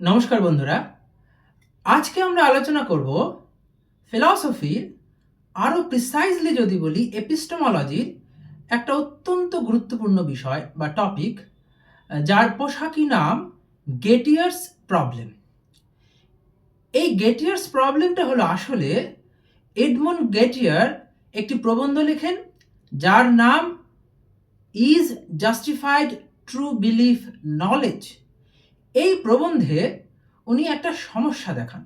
নমস্কার বন্ধুরা। আজকে আমরা আলোচনা করব ফিলসফির আরও প্রিসাইজলি যদি বলি এপিস্টোমোলজির একটা অত্যন্ত গুরুত্বপূর্ণ বিষয় বা টপিক যার পোশাকি নাম গেটিয়ার্স প্রবলেম এই গেটিয়ার্স প্রবলেমটা হলো আসলে এডমন্ড গেটিয়ার একটি প্রবন্ধ লেখেন, যার নাম is justified true belief knowledge এই প্রবন্ধে উনি একটা সমস্যা দেখান।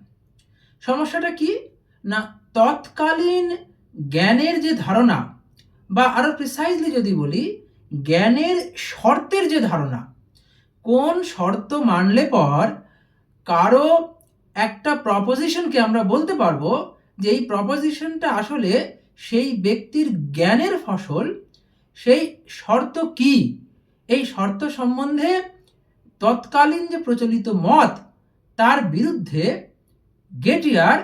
সমস্যাটা কি? না, তৎকালীন জ্ঞানের যে ধারণা, বা আরও প্রিসাইজলি যদি বলি, জ্ঞানের শর্তের যে ধারণা, কোন শর্ত মানলে পর কারও একটা প্রপোজিশনকে আমরা বলতে পারব যে এই প্রপোজিশনটা আসলে সেই ব্যক্তির জ্ঞানের ফসল, সেই শর্ত কি? এই শর্ত সম্বন্ধে তৎকালীন যে প্রচলিত মত, তার বিরুদ্ধে গেটিয়ার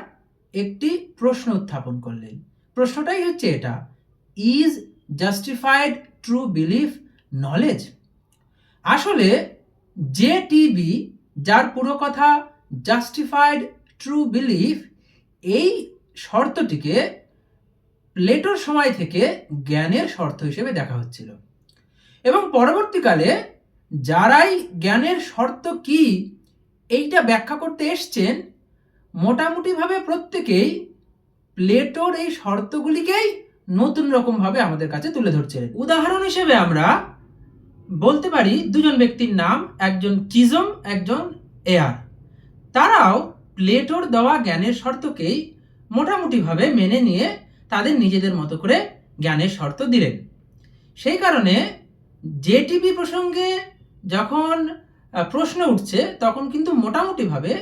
একটি প্রশ্ন উত্থাপন করলেন। প্রশ্নটাই হচ্ছে এটা is justified true belief knowledge আসলে যে টিবি যার পুরো কথা জাস্টিফাইড ট্রু বিলিফ এই শর্তটিকে প্লেটোর সময় থেকে জ্ঞানের শর্ত হিসেবে দেখা হচ্ছিল। এবং পরবর্তীকালে যারাই জ্ঞানের শর্ত কি, এইটা ব্যাখ্যা করতে এসছেন, মোটামুটিভাবে প্রত্যেকেই প্লেটোর এই শর্তগুলিকেই নতুন রকমভাবে আমাদের কাছে তুলে ধরছিলেন উদাহরণ হিসেবে আমরা বলতে পারি, দুজন ব্যক্তির নাম, একজন চিজম একজন এয়ার। তারাও প্লেটোর দেওয়া জ্ঞানের শর্তকেই মোটামুটিভাবে মেনে নিয়ে তাদের নিজেদের মতো করে জ্ঞানের শর্ত দিলেন। সেই কারণে জেটিভি প্রসঙ্গে যখন প্রশ্ন উঠছে, তখন কিন্তু মোটামুটিভাবে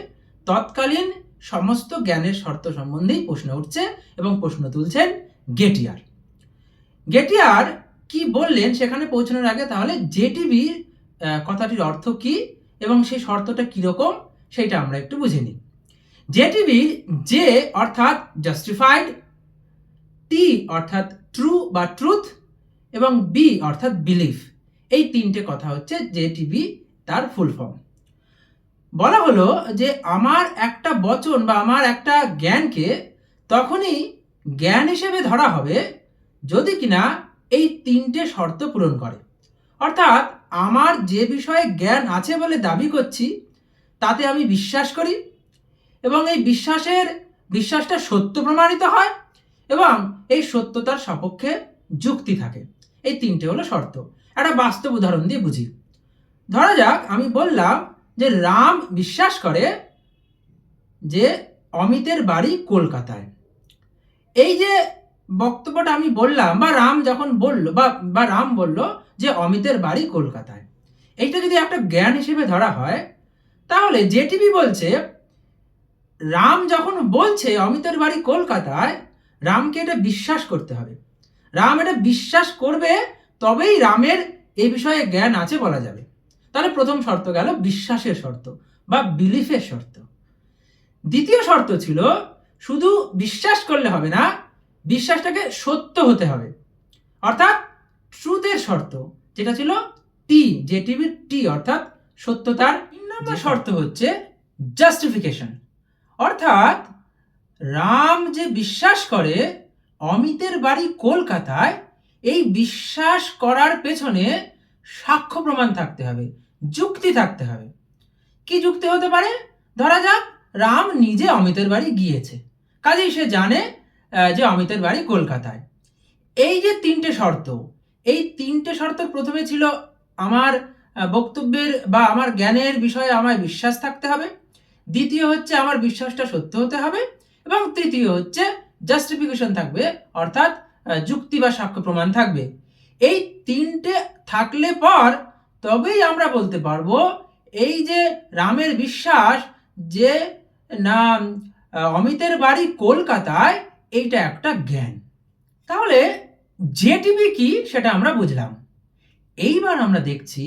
তৎকালীন সমস্ত জ্ঞানের শর্ত সম্বন্ধেই প্রশ্ন উঠছে এবং প্রশ্ন তুলছেন গেটিয়ার। গেটিয়ার কি বললেন সেখানে পৌঁছানোর আগে তাহলে জেটিভি কথাটির অর্থ কি এবং সেই শর্তটা কীরকম সেটা আমরা একটু বুঝে নিই। জেটিভি যে অর্থাৎ জাস্টিফাইড টি অর্থাৎ ট্রু বা ট্রুথ এবং বি অর্থাৎ বিলিফ এই তিনটে কথা হচ্ছে জেটিভি তার ফুল ফর্ম বলা হলো যে আমার একটা বচন বা আমার একটা জ্ঞানকে তখনই জ্ঞান হিসেবে ধরা হবে যদি কিনা এই তিনটে শর্ত পূরণ করে। অর্থাৎ আমার যে বিষয়ে জ্ঞান আছে বলে দাবি করছি, তাতে আমি বিশ্বাস করি এবং এই বিশ্বাসের, বিশ্বাসটা সত্য প্রমাণিত হয় এবং এই সত্যতার সপক্ষে যুক্তি থাকে। এই তিনটে হলো শর্ত। একটা বাস্তব উদাহরণ দিয়ে বুঝি। ধরা যাক, আমি বললাম যে রাম বিশ্বাস করে যে অমিতের বাড়ি কলকাতায়। এই যে বক্তব্যটা আমি বললাম, বা রাম যখন বলল, বা বা রাম বলল যে অমিতের বাড়ি কলকাতায়। এইটা যদি একটা জ্ঞান হিসেবে ধরা হয়, তাহলে জেটিভি বলছে, রাম যখন বলছে অমিতের বাড়ি কলকাতায়, রামকে এটা বিশ্বাস করতে হবে। রাম এটা বিশ্বাস করবে তবেই রামের এই বিষয়ে জ্ঞান আছে বলা যাবে। তাহলে প্রথম শর্ত গেল বিশ্বাসের শর্ত বা বিলিফের শর্ত। দ্বিতীয় শর্ত ছিল শুধু বিশ্বাস করলে হবে না বিশ্বাসটাকে সত্য হতে হবে। অর্থাৎ ট্রুথের শর্ত যেটা ছিল টি যে টিভির টি অর্থাৎ সত্যতার নম্বর শর্ত হচ্ছে জাস্টিফিকেশন অর্থাৎ রাম যে বিশ্বাস করে অমিতের বাড়ি কলকাতায় এই বিশ্বাস করার পেছনে সাক্ষ্য প্রমাণ থাকতে হবে, যুক্তি থাকতে হবে। কি যুক্তি হতে পারে? ধরা যাক, রাম নিজে অমিতের বাড়ি গিয়েছে। কাজেই সে জানে যে অমিতের বাড়ি কলকাতায়। এই যে তিনটে শর্ত, এই তিনটে শর্ত প্রথমে ছিল আমার বক্তব্যের বা আমার জ্ঞানের বিষয়ে আমায় বিশ্বাস থাকতে হবে। দ্বিতীয় হচ্ছে আমার বিশ্বাসটা সত্য হতে হবে। এবং তৃতীয় হচ্ছে জাস্টিফিকেশন থাকবে, অর্থাৎ যুক্তি বা সাক্ষ্য প্রমাণ থাকবে। এই তিনটে থাকলে পর তবেই আমরা বলতে পারব, এই যে রামের বিশ্বাস যে না অমিতের বাড়ি কলকাতায়, এইটা একটা জ্ঞান। তাহলে জেটিভি কি সেটা আমরা বুঝলাম। এইবার আমরা দেখছি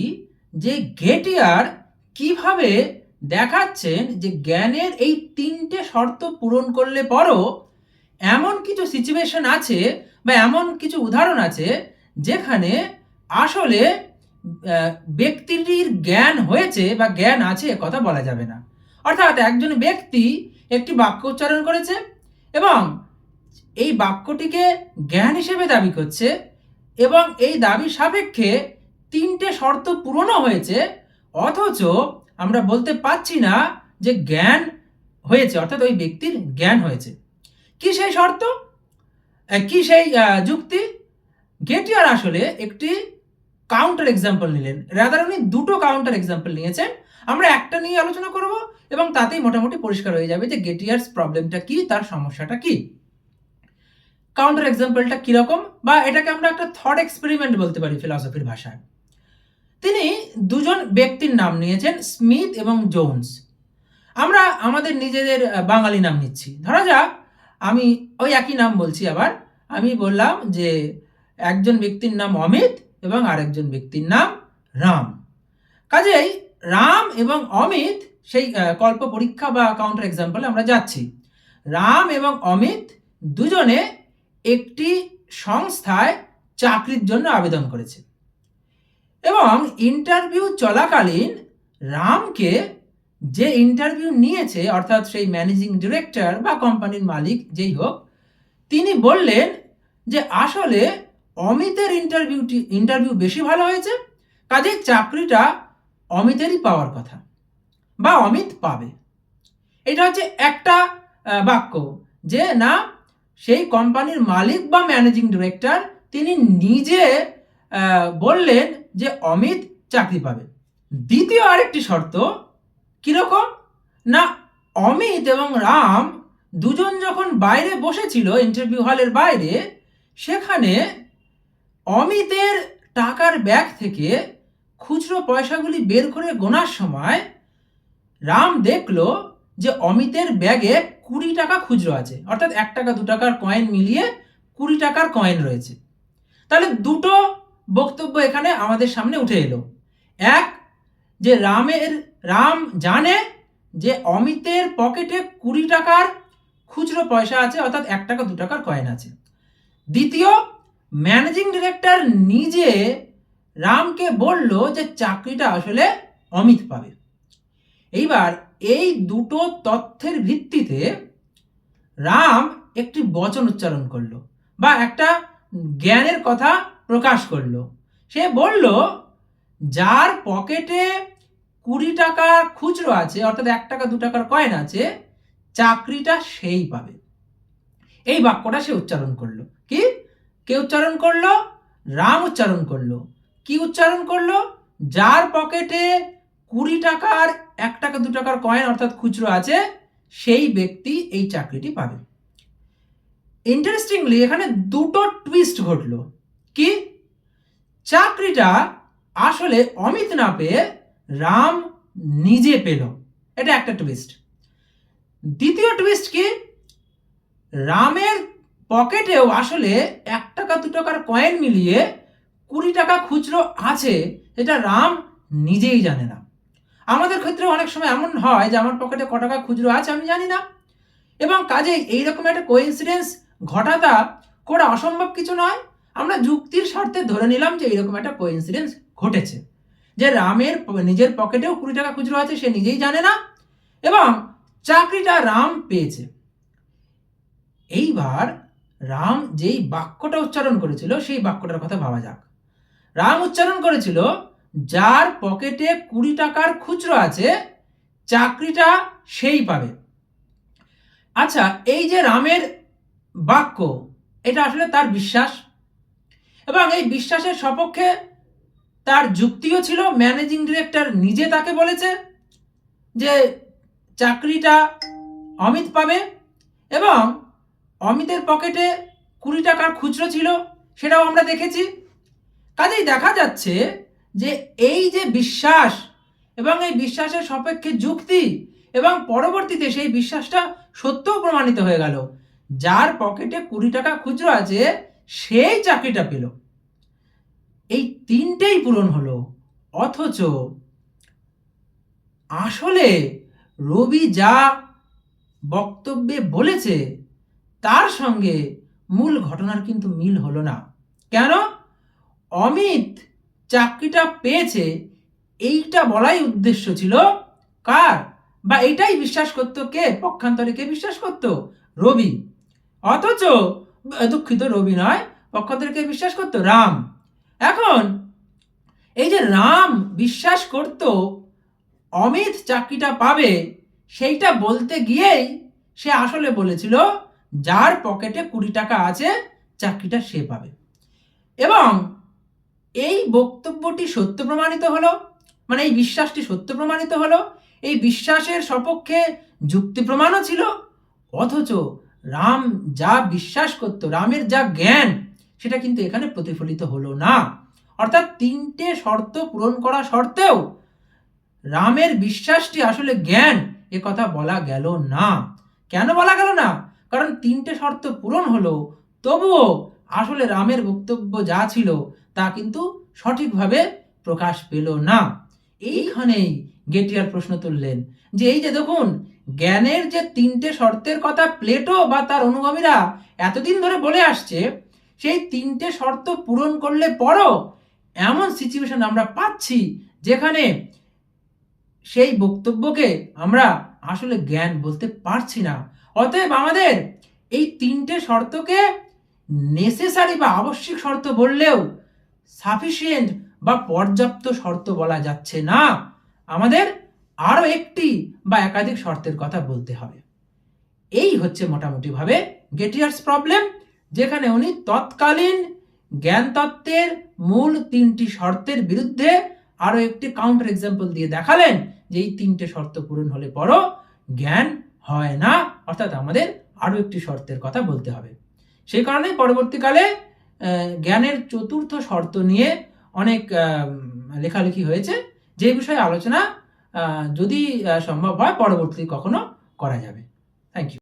যে গেটিয়ার কীভাবে দেখাচ্ছেন যে জ্ঞানের এই তিনটে শর্ত পূরণ করলে পরও এমন কিছু সিচুয়েশন আছে বা এমন কিছু উদাহরণ আছে যেখানে আসলে ব্যক্তিটির জ্ঞান হয়েছে বা জ্ঞান আছে কথা বলা যাবে না। অর্থাৎ একজন ব্যক্তি একটি বাক্য উচ্চারণ করেছে এবং এই বাক্যটিকে জ্ঞান হিসেবে দাবি করছে এবং এই দাবি সাপেক্ষে তিনটে শর্ত পূরণও হয়েছে, অথচ আমরা বলতে পাচ্ছি না যে জ্ঞান হয়েছে, অর্থাৎ ওই ব্যক্তির জ্ঞান হয়েছে। কি সেই শর্ত? কি সেই যুক্তি? গেটিয়ার আসলে একটি কাউন্টার এক্সাম্পল নিলেন। রাদার উনি দুটো কাউন্টার এক্সাম্পল নিয়েছেন। আমরা একটা নিয়ে আলোচনা করব এবং তাতেই মোটামুটি পরিষ্কার হয়ে যাবে যে গেটিয়ার্স প্রবলেমটা কি, তার সমস্যাটা কি। কাউন্টার এক্সাম্পলটা কীরকম বা এটাকে আমরা একটা থট এক্সপেরিমেন্ট বলতে পারি ফিলসফির ভাষায়। তিনি দুজন ব্যক্তির নাম নিয়েছেন স্মিথ এবং জোনস আমরা আমাদের নিজেদের বাঙালি নাম নিচ্ছি। ধরা যাক আমি ওই একই নাম বলছি আবার। আমি বললাম যে একজন ব্যক্তির নাম অমিত এবং আরেকজন ব্যক্তির নাম রাম। কাজেই রাম এবং অমিত সেই কল্প পরীক্ষা বা কাউন্টার এক্সাম্পলে আমরা যাচ্ছি। রাম এবং অমিত দুজনে একটি সংস্থায় চাকরির জন্য আবেদন করেছে। এবং ইন্টারভিউ চলাকালীন রামকে যে ইন্টারভিউ নিয়েছে, অর্থাৎ সেই ম্যানেজিং ডিরেক্টর বা কোম্পানির মালিক, যেই হোক, তিনি বললেন যে আসলে অমিতের ইন্টারভিউটি ইন্টারভিউ বেশি ভালো হয়েছে কাজে চাকরিটা অমিতেরই পাওয়ার কথা, বা অমিত পাবে। এটা হচ্ছে একটা বাক্য যে না, সেই কোম্পানির মালিক বা ম্যানেজিং ডিরেক্টর তিনি নিজে বললেন যে অমিত চাকরি পাবে। দ্বিতীয় আরেকটি শর্ত কীরকম? না, অমিত এবং রাম দুজন যখন বাইরে বসেছিল ইন্টারভিউ হলের বাইরে, সেখানে অমিতের টাকার ব্যাগ থেকে খুচরো পয়সাগুলি বের করে গোনার সময় রাম দেখল যে অমিতের ব্যাগে কুড়ি টাকা খুচরো আছে। অর্থাৎ এক টাকা, দু টাকার কয়েন মিলিয়ে কুড়ি টাকার কয়েন রয়েছে। তাহলে দুটো বক্তব্য এখানে আমাদের সামনে উঠে এলো। এক, যে রামের রাম জানে যে অমিতের পকেটে কুড়ি টাকার খুচরো পয়সা আছে, অর্থাৎ এক টাকা, দু টাকার কয়েন আছে। দ্বিতীয় ম্যানেজিং ডিরেক্টর নিজে রামকে বলল যে চাকরিটা আসলে অমিত পাবে। এইবার এই দুটো তথ্যের ভিত্তিতে রাম একটি বচন উচ্চারণ করল বা একটা জ্ঞানের কথা প্রকাশ করল। সে বলল, যার পকেটে কুড়ি টাকা খুচরো আছে, অর্থাৎ এক টাকা, দু টাকার কয়েন আছে, চাকরিটা সেই পাবে। এই বাক্যটা সে উচ্চারণ করল। কি? কে উচ্চারণ করল? রাম উচ্চারণ করল। কি উচ্চারণ করল? যার পকেটে কুড়ি টাকার, এক টাকা, দু টাকার কয়েন অর্থাৎ খুচরো আছে, সেই ব্যক্তি এই চাকরিটি পাবে। ইন্টারেস্টিংলি এখানে দুটো টুইস্ট ঘটলো। কি? চাকরিটা আসলে অমিত না পেয়ে রাম নিজে পেল। এটা একটা টুইস্ট দ্বিতীয় টুইস্ট কি? রামের পকেটেও আসলে এক টাকা, দু টাকার কয়েন মিলিয়ে কুড়ি টাকা খুচরো আছে, এটা রাম নিজেই জানে না। আমাদের ক্ষেত্রে অনেক সময় এমন হয় যে আমার পকেটে ক টাকা খুচরো আছে আমি জানি না। এবং কাজেই এইরকম একটা কোইন্সিডেন্স ঘটাটা করা অসম্ভব কিছু নয়। আমরা যুক্তির স্বার্থে ধরে নিলাম যে এইরকম একটা কোইন্সিডেন্স ঘটেছে। যে রামের নিজের পকেটেও কুড়ি টাকা খুচরো আছে, সে নিজেই জানে না। এবং চাকরিটা রাম পেয়েছে। এইবার রাম যেই বাক্যটা উচ্চারণ করেছিল, সেই বাক্যটার কথা ভাবা যাক। রাম উচ্চারণ করেছিল, যার পকেটে কুড়ি টাকার খুচরো আছে, চাকরিটা সেই পাবে। আচ্ছা এই যে রামের বাক্য, এটা আসলে তার বিশ্বাস? এবং এই বিশ্বাসের সপক্ষে তার যুক্তিও ছিল ম্যানেজিং ডিরেক্টর নিজে তাকে বলেছে যে চাকরিটা অমিত পাবে এবং অমিতের পকেটে কুড়ি টাকার খুচরো ছিল, সেটাও আমরা দেখেছি। কাজেই দেখা যাচ্ছে যে এই যে বিশ্বাস এবং এই বিশ্বাসের সপক্ষে যুক্তি এবং পরবর্তীতে সেই বিশ্বাসটা সত্যও প্রমাণিত হয়ে গেল। যার পকেটে কুড়ি টাকা খুচরো আছে, সেই চাকরিটা পেল। তিনটেই পূরণ হলো। অথচ আসলে রবি যা বক্তব্যে বলেছে, তার সঙ্গে মূল ঘটনার কিন্তু মিল হলো না। কেন? অমিত চাকরিটা পেয়েছে, এইটা বলাই উদ্দেশ্য ছিল। কার? বা এটাই বিশ্বাস করতো কে? পক্ষান্তরে কে বিশ্বাস করতো? রবি। অথচ দুঃখিত, রবি নয়, পক্ষান্তরে কে বিশ্বাস করতো? রাম। এখন, এই যে রাম বিশ্বাস করত, অমিত চাকরিটা পাবে, সেইটা বলতে গিয়েই সে আসলে বলেছিল, যার পকেটে কুড়ি টাকা আছে, চাকরিটা সে পাবে। এবং এই বক্তব্যটি সত্য প্রমাণিত হলো মানে এই বিশ্বাসটি সত্য প্রমাণিত হলো, এই বিশ্বাসের সপক্ষে যুক্তি প্রমাণও ছিল, অথচ রাম যা বিশ্বাস করত, রামের যা জ্ঞান সেটা কিন্তু এখানে প্রতিফলিত হলো না। অর্থাৎ তিনটে শর্ত পূরণ করা সত্ত্বেও রামের বিশ্বাসটি আসলে জ্ঞান, এ কথা বলা গেল না। কেন বলা গেল না? কারণ তিনটে শর্ত পূরণ হলো, তবুও আসলে রামের বক্তব্য যা ছিল তা কিন্তু সঠিকভাবে প্রকাশ পেল না। এইখানেই গেটিয়ার প্রশ্ন তুললেন যে এই যে দেখুন, জ্ঞানের যে তিনটে শর্তের কথা প্লেটো বা তার অনুগামীরা এতদিন ধরে বলে আসছে সেই তিনটে শর্ত পূরণ করলে পরও এমন সিচুয়েশন আমরা পাচ্ছি যেখানে সেই বক্তব্যকে আমরা আসলে জ্ঞান বলতে পারছি না। অতএব আমাদের এই তিনটে শর্তকে নেসেসারি বা আবশ্যিক শর্ত বললেও সাফিসিয়েন্ট বা পর্যাপ্ত শর্ত বলা যাচ্ছে না। আমাদের আরও একটি বা একাধিক শর্তের কথা বলতে হবে। এই হচ্ছে মোটামুটিভাবে গেটিয়ার্স প্রবলেম যেখানে উনি তৎকালীন জ্ঞান তত্ত্বের মূল তিনটি শর্তের বিরুদ্ধে আরও একটি কাউন্টার এক্সাম্পল দিয়ে দেখালেন যে এই তিনটে শর্ত পূরণ হলে পরও জ্ঞান হয় না। অর্থাৎ আমাদের আরও একটি শর্তের কথা বলতে হবে। সেই কারণে পরবর্তীকালে জ্ঞানের চতুর্থ শর্ত নিয়ে অনেক লেখালেখি হয়েছে। যে বিষয়ে আলোচনা যদি সম্ভব হয়, পরবর্তী কখনো করা যাবে। Thank you